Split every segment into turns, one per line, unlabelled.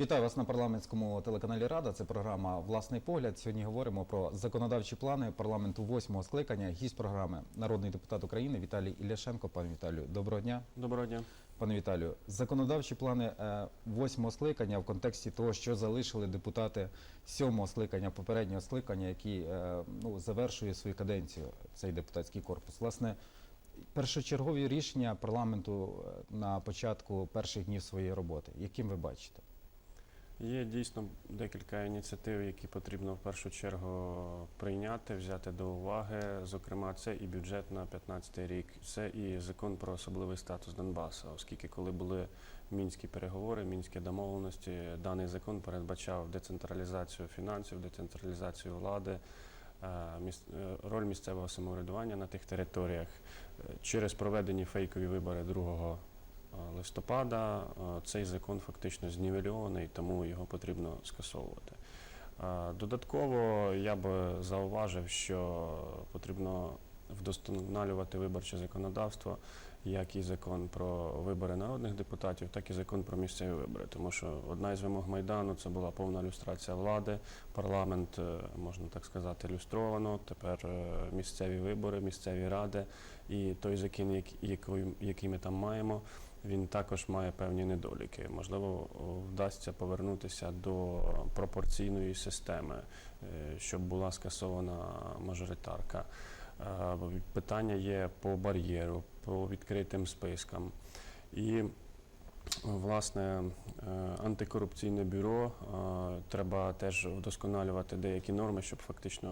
Вітаю вас на парламентському телеканалі Рада. Це програма Власний погляд. Сьогодні говоримо про законодавчі плани парламенту восьмого скликання. Гість програми народний депутат України Віталій Ілляшенко. Пане Віталію, доброго дня.
Доброго дня.
Пане Віталію, законодавчі плани е, восьмого скликання в контексті того, що залишили депутати сьомого скликання, попереднього скликання, які е, ну, завершує свою каденцію цей депутатський корпус. Власне, першочергові рішення парламенту е, на початку перших днів своєї роботи. Яким ви бачите?
Є дійсно декілька ініціатив, які потрібно в першу чергу прийняти, взяти до уваги. Зокрема, це і бюджет на 2015 рік, це і закон про особливий статус Донбасу, оскільки коли були мінські переговори, мінські домовленості, даний закон передбачав децентралізацію фінансів, децентралізацію влади. е, е, Роль місцевого самоврядування на тих територіях Е, через проведені фейкові вибори 2 е, листопада е, цей закон фактично знівельований, тому його потрібно скасовувати. Е, Додатково я би зауважив, що потрібно вдосконалювати виборче законодавство, як і закон про вибори народних депутатів, так і закон про місцеві вибори. Тому що одна із вимог Майдану це була повна люстрація влади. Парламент, е, можна так сказати, люстровано. Тепер е, місцеві вибори, місцеві ради. І той який, який ми там маємо, він також має певні недоліки. Можливо, вдасться повернутися до пропорційної системи, е, щоб була скасована мажоритарка. Е, Питання є по бар'єру, по відкритим спискам. І Власне, е, антикорупційне бюро треба теж вдосконалювати деякі норми, щоб фактично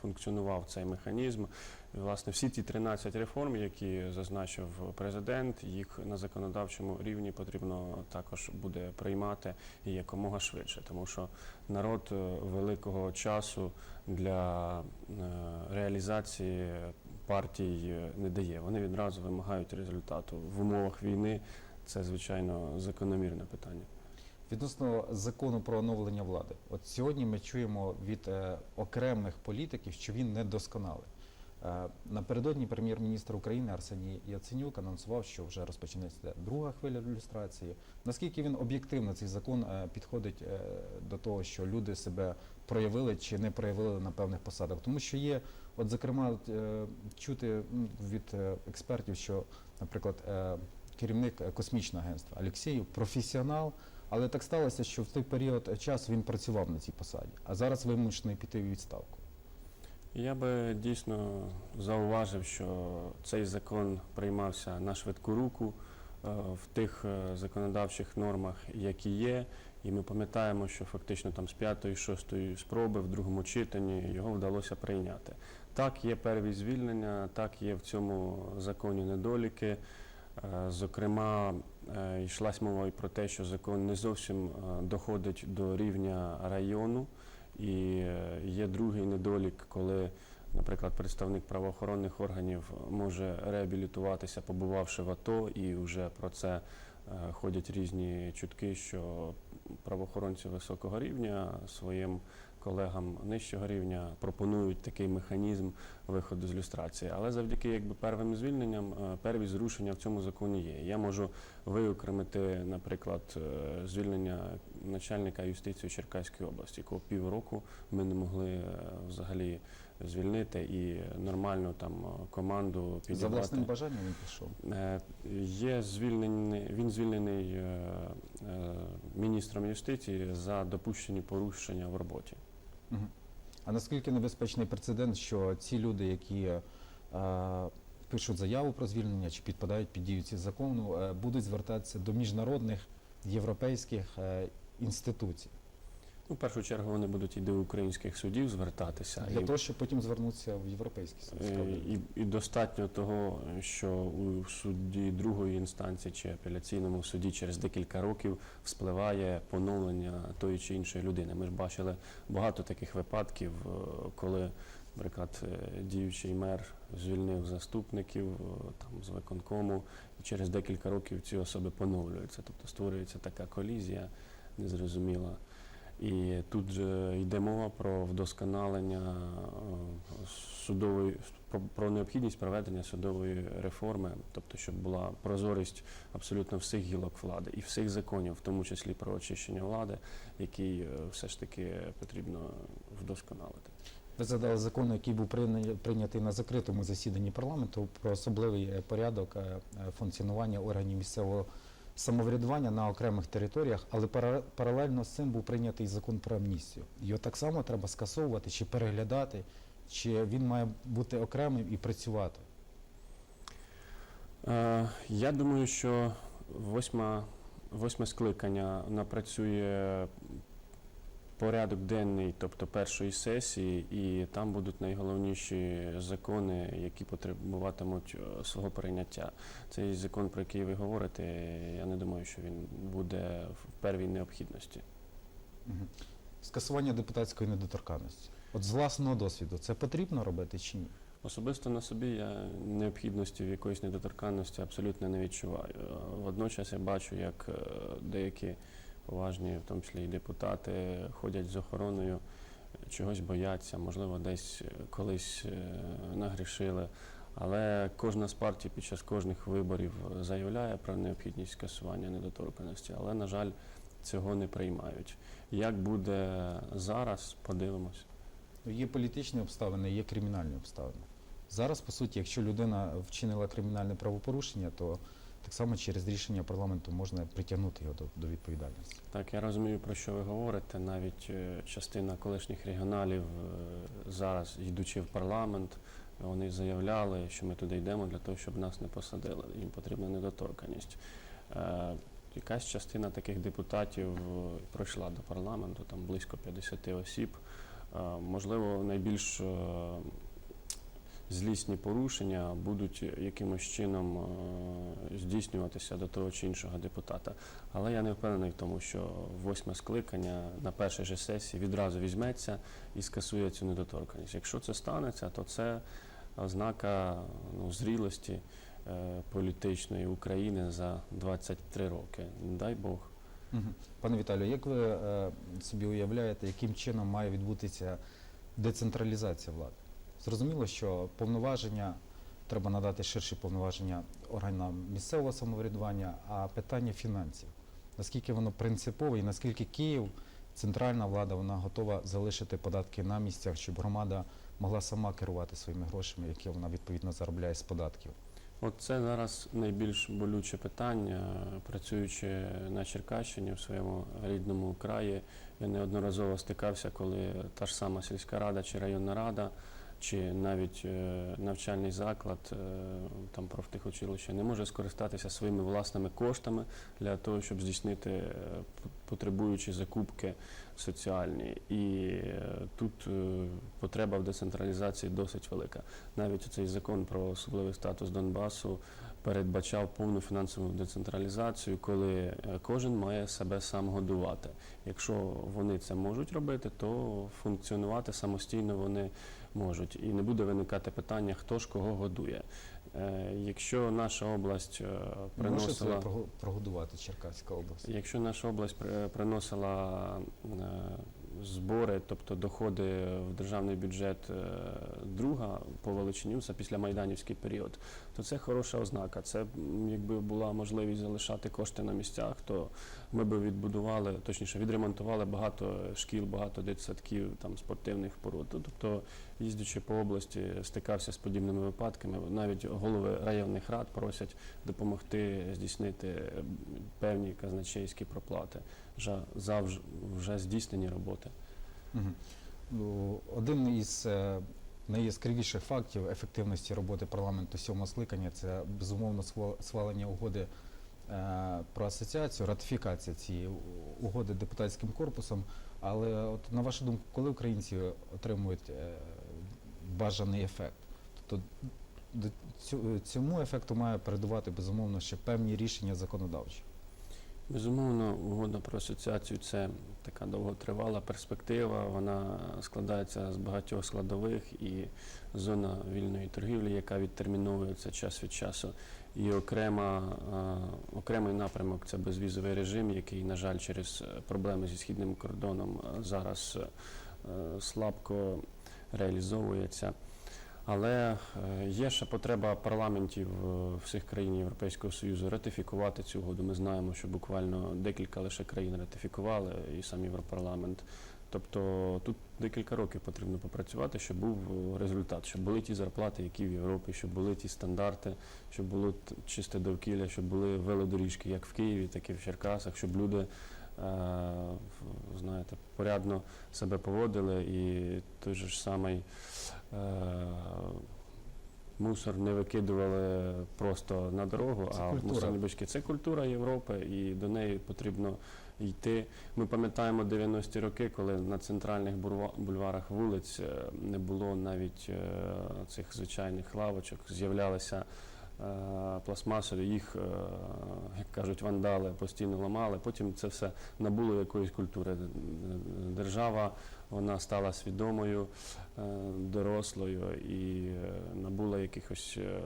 функціонував цей механізм. Власне, всі ті 13 реформ, які зазначив президент, їх на законодавчому рівні потрібно також буде приймати і якомога швидше, тому що народ е, великого часу для е, реалізації партій е, не дає. Вони відразу вимагають результату в умовах війни. Це звичайно закономірне питання.
Відносно закону про оновлення влади, от сьогодні ми чуємо від е, окремих політиків, що він недосконалий. Е, напередодні прем'єр-міністр України Арсеній Яценюк анонсував, що вже розпочнеться друга хвиля люстрації. Наскільки він об'єктивно цей закон е, підходить е, до того, що люди себе проявили чи не проявили на певних посадах? Тому що є, от зокрема, е, чути від е, експертів, що, наприклад, е, керівник е, космічного агентства Олексєєв професіонал. Але так сталося, що в той період часу він працював на цій посаді, а зараз вимушений піти у відставку.
Я би дійсно зауважив, що цей закон приймався на швидку руку е, в тих е, законодавчих нормах, які є. І ми пам'ятаємо, що фактично там з п'ятої, шостої спроби в другому читанні його вдалося прийняти. Так, є перві звільнення, так є в цьому законі недоліки. Е, Зокрема, йшлась мова і про те, що закон не зовсім е, доходить до рівня району. І е, є другий недолік, коли, наприклад, представник правоохоронних органів може реабілітуватися, побувавши в АТО, і вже про це е, ходять різні чутки, що правоохоронці високого рівня своїм колегам нижчого рівня пропонують такий механізм виходу з люстрації. Але завдяки якби первим звільненням, е, перві зрушення в цьому законі є. Я можу виокремити, наприклад, е, звільнення начальника юстиції Черкаської області, якого півроку ми не могли е, взагалі звільнити і нормальну там команду
За власним бажанням він пішов.
Є звільнений, він звільнений міністром юстиції за допущені порушення в роботі.
Мгм. А наскільки небезпечний прецедент, що ці люди, які е, пишуть заяву про звільнення чи підпадають під дію ці закону, е, будуть звертатися до міжнародних європейських е, інституцій
Ну, в першу чергу вони будуть і до українських судів звертатися.
для
і,
того, щоб потім звернутися в європейські суди.
е, і, і достатньо того, що у суді другої інстанції чи апеляційному суді через декілька років вспливає поновлення тої чи іншої людини. Ми ж бачили багато таких випадків, е, коли, наприклад, е, діючий мер звільнив заступників там з виконкому, і через декілька років ці особи поновлюються. Тобто створюється така колізія незрозуміла. І тут же йде мова про вдосконалення е, судової про, про необхідність проведення судової реформи, тобто щоб була прозорість абсолютно всіх гілок влади і всіх законів, в тому числі про очищення влади, який е, все ж таки потрібно вдосконалити.
Ви задали закон, який був прийня- прийнятий на закритому засіданні парламенту про особливий е, порядок функціонування органів місцевого самоврядування на окремих територіях, але паралельно з цим був прийнятий закон про амністію. Його так само треба скасовувати чи переглядати, чи він має бути окремим і працювати.
Е, Я думаю, що восьма, восьме скликання напрацює порядок денний, тобто першої сесії, і там будуть найголовніші закони, які потребуватимуть е, свого прийняття. Цей закон, про який ви говорите, я не думаю, що він буде в первій необхідності.
Скасування депутатської недоторканності. От з власного досвіду це потрібно робити чи ні?
Особисто на собі я необхідності в якоїсь недоторканності абсолютно не відчуваю. Водночас я бачу, як е, деякі поважні, в тому числі і депутати, ходять з охороною, чогось бояться, можливо, десь е, колись е, нагрішили. Але кожна з партій під час кожних виборів заявляє про необхідність скасування недоторканності, але, на жаль, цього не приймають. Як буде зараз, подивимось.
Є політичні обставини, є кримінальні обставини. Зараз, по суті, якщо людина вчинила кримінальне правопорушення, то так само через рішення парламенту можна притягнути його до, до відповідальності.
Так, я розумію, про що ви говорите. Навіть е, частина колишніх регіоналів е, зараз, йдучи в парламент, вони заявляли, що ми туди йдемо для того, щоб нас не посадили. Їм потрібна недоторканність. Е, Якась частина таких депутатів пройшла до парламенту, там близько 50 осіб. Можливо, найбільш злісні порушення будуть якимось чином е, здійснюватися до того чи іншого депутата. Але я не впевнений в тому, що восьме скликання на першій же сесії відразу візьметься і скасує цю недоторканність. Якщо це станеться, то це ознака ну, зрілості е, політичної України за 23 роки. Дай Бог.
Пане Віталію, як ви е, собі уявляєте, яким чином має відбутися децентралізація влади? Зрозуміло, що повноваження треба надати ширші повноваження органам місцевого самоврядування, а питання фінансів. Наскільки воно принципове і наскільки Київ, центральна влада, вона готова залишити податки на місцях, щоб громада могла сама керувати своїми грошами, які вона відповідно заробляє з податків?
От це зараз найбільш болюче питання. Працюючи на Черкащині в своєму рідному краї, я неодноразово стикався, коли та ж сама сільська рада чи районна рада, чи навіть е, навчальний заклад, е, там профтехучилище, не може скористатися своїми власними коштами для того, щоб здійснити е, потребуючі закупки соціальні. І тут потреба в децентралізації досить велика. Навіть цей закон про особливий статус Донбасу передбачав повну фінансову децентралізацію, коли е, кожен має себе сам годувати. Якщо вони це можуть робити, то функціонувати самостійно вони можуть. І не буде виникати питання, хто ж кого годує. Е, Якщо наша область е, приносила
це прогодувати Черкаська область?
Якщо наша область при- приносила збори, тобто доходи в державний бюджет друга по величині, це після майданівський період, то це хороша ознака. Це якби була можливість залишати кошти на місцях, то ми би відбудували, точніше, відремонтували багато шкіл, багато дитсадків, там спортивних пород. Тобто, їздячи по області, стикався з подібними випадками. Навіть голови районних рад просять допомогти здійснити певні казначейські проплати за, вже здійснені роботи.
Ну, Один із е, найяскравіших фактів ефективності роботи парламенту сьомого скликання це безумовно схвалення угоди е, про асоціацію, ратифікація цієї угоди депутатським корпусом. Але от на вашу думку, коли українці отримують е, бажаний ефект? Тобто цьому ефекту має передувати безумовно ще певні рішення законодавчі.
Безумовно, угода про асоціацію це така довготривала перспектива. Вона складається з багатьох складових і зона вільної торгівлі, яка відтерміновується час від часу. І окрема, окремий напрямок це безвізовий режим, який, на жаль, через е, проблеми зі східним кордоном е, зараз е, слабко реалізовується. Але е, є ще потреба парламентів е, всіх країн Європейського Союзу ратифікувати цю угоду. Ми знаємо, що буквально декілька лише країн ратифікували, і сам Європарламент. Тобто тут декілька років потрібно попрацювати, щоб був е, результат, щоб були ті зарплати, які в Європі, щоб були ті стандарти, щоб було чисте довкілля, щоб були велодоріжки як в Києві, так і в Черкасах, щоб люди, знаєте, порядно себе поводили і той же ж самий е, мусор не викидували просто на дорогу,
Це
а
культура.
мусорні бачки. Це культура Європи, і до неї потрібно йти. Ми пам'ятаємо 90-ті роки, коли на центральних бульварах вулиць е, не було навіть е, цих звичайних лавочок, з'являлися е, пластмасові, їх, е, як кажуть, вандали постійно ламали. Потім це все набуло якоїсь культури. Держава вона стала свідомою, е, дорослою і е, набула якихось е,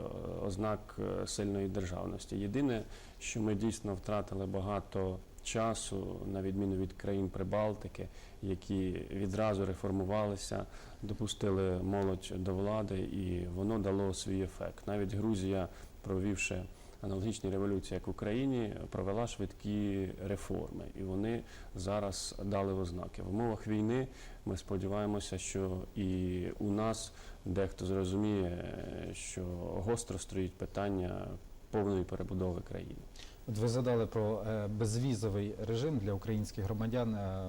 ознак е, сильної державності. Єдине, що ми дійсно втратили багато часу, на відміну від країн Прибалтики, які відразу реформувалися, допустили молодь до влади, і воно дало свій ефект. Навіть Грузія, провівши аналогічні революції, як в Україні, провела швидкі реформи, і вони зараз дали ознаки. В умовах війни ми сподіваємося, що і у нас дехто зрозуміє, що гостро стоїть питання повної перебудови країни.
От ви згадали про е, безвізовий режим для українських громадян е,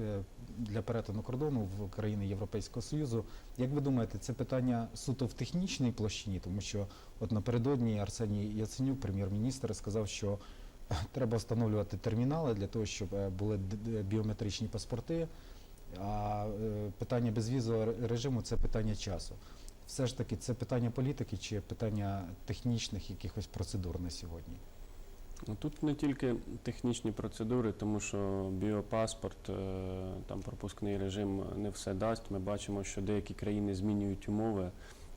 е, для перетину кордону в країни Європейського Союзу. Як ви думаєте, це питання суто в технічній площині, тому що от напередодні Арсеній Яценюк, прем'єр-міністр, сказав, що треба встановлювати термінали для того, щоб були біометричні паспорти. А питання безвізового режиму це питання часу. Все ж таки, це питання політики чи питання технічних якихось процедур на сьогодні?
Ну, Тут не тільки технічні процедури, тому що біопаспорт, е, там пропускний режим не все дасть. Ми бачимо, що деякі країни змінюють умови.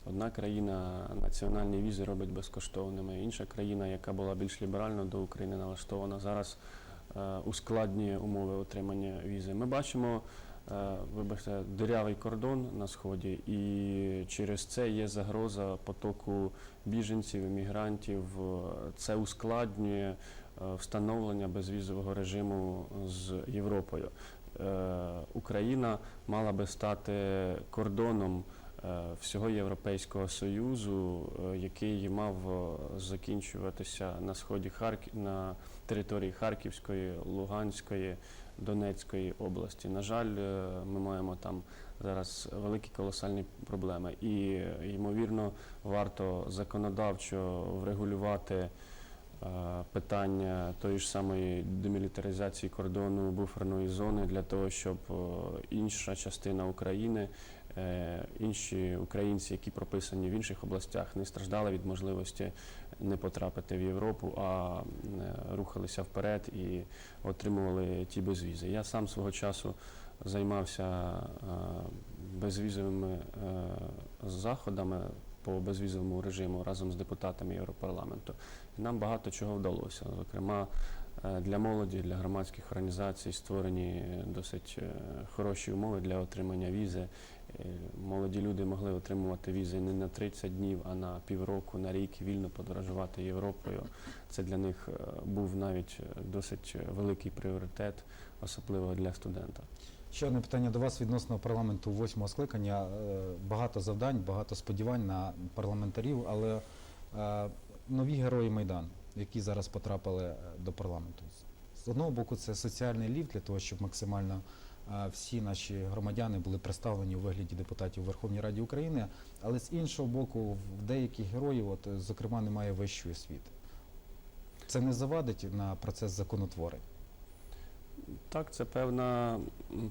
Одна країна національні візи робить безкоштовними, інша країна, яка була більш ліберально до України налаштована, зараз е, ускладнює умови отримання візи. Ми бачимо, вибачте, дирявий кордон на сході, і через це є загроза потоку біженців, іммігрантів. Е, Це ускладнює е, встановлення безвізового режиму з Європою. Е, Україна мала би стати кордоном е, всього Європейського Союзу, е, який мав е, закінчуватися на сході Харків на території Харківської, Луганської, Донецької області. На жаль, е, ми маємо там зараз великі колосальні проблеми, і ймовірно варто законодавчо врегулювати е, питання тої ж самої демілітаризації кордону буферної зони для того, щоб е, інша частина України, інші українці, які прописані в інших областях, не страждали від можливості не потрапити в Європу, а е, рухалися вперед і отримували ті безвізи. Я сам свого часу займався е, безвізовими е, заходами по безвізовому режиму разом з депутатами Європарламенту. І нам багато чого вдалося. Зокрема, для молоді, для громадських організацій створені досить хороші умови для отримання візи. Е, Молоді люди могли отримувати візи не на 30 днів, а на півроку, на рік вільно подорожувати Європою. Це для них е, був навіть е, досить великий пріоритет, особливо для студента.
Ще одне питання до вас відносно парламенту восьмого скликання. Багато завдань, багато сподівань на парламентарів, але нові герої Майдану, які зараз потрапили до парламенту. З одного боку, це соціальний ліфт для того, щоб максимально всі наші громадяни були представлені у вигляді депутатів Верховній Раді України, але з іншого боку, в деяких героїв, от, зокрема, немає вищої освіти. Це не завадить на процес законотворення.
Так, це певна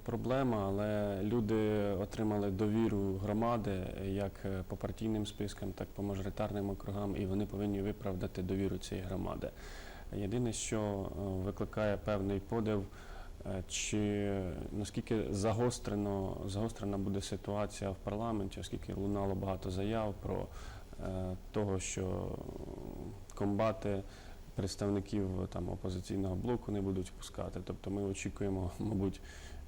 проблема, але люди отримали довіру громади як е, по партійним спискам, так і по мажоритарним округам, і вони повинні виправдати довіру цієї громади. Єдине, що е, викликає певний подив, чи наскільки загострено, загострена буде ситуація в парламенті, оскільки лунало багато заяв про е, того, що комбати представників там опозиційного блоку не будуть пускати. Тобто ми очікуємо, мабуть,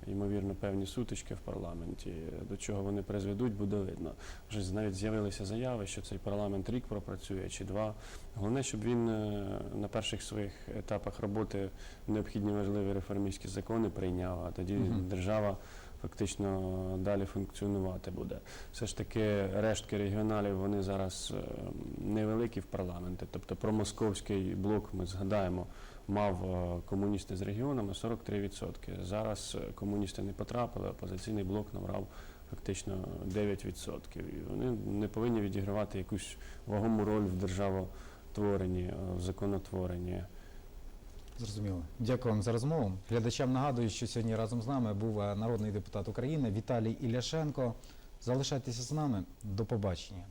ймовірно, певні сутички в парламенті. До чого вони призведуть, буде видно. Вже навіть з'явилися заяви, що цей парламент рік пропрацює чи два. Головне, щоб він е, на перших своїх етапах роботи необхідні важливі реформістські закони прийняв, а тоді
Мгм.
держава фактично далі функціонувати буде. Все ж таки рештки регіоналів вони зараз е, невеликі в парламенті. Тобто промосковський блок, ми згадаємо, мав е, комуністи з регіонами 43%. Зараз е, комуністи не потрапили, опозиційний блок набрав фактично 9%. І вони не повинні відігравати якусь вагому роль в державотворенні, е, в законотворенні.
Зрозуміло. Дякую вам за розмову. Глядачам нагадую, що сьогодні разом з нами був народний депутат України Віталій Іляшенко. Залишайтеся з нами. До побачення.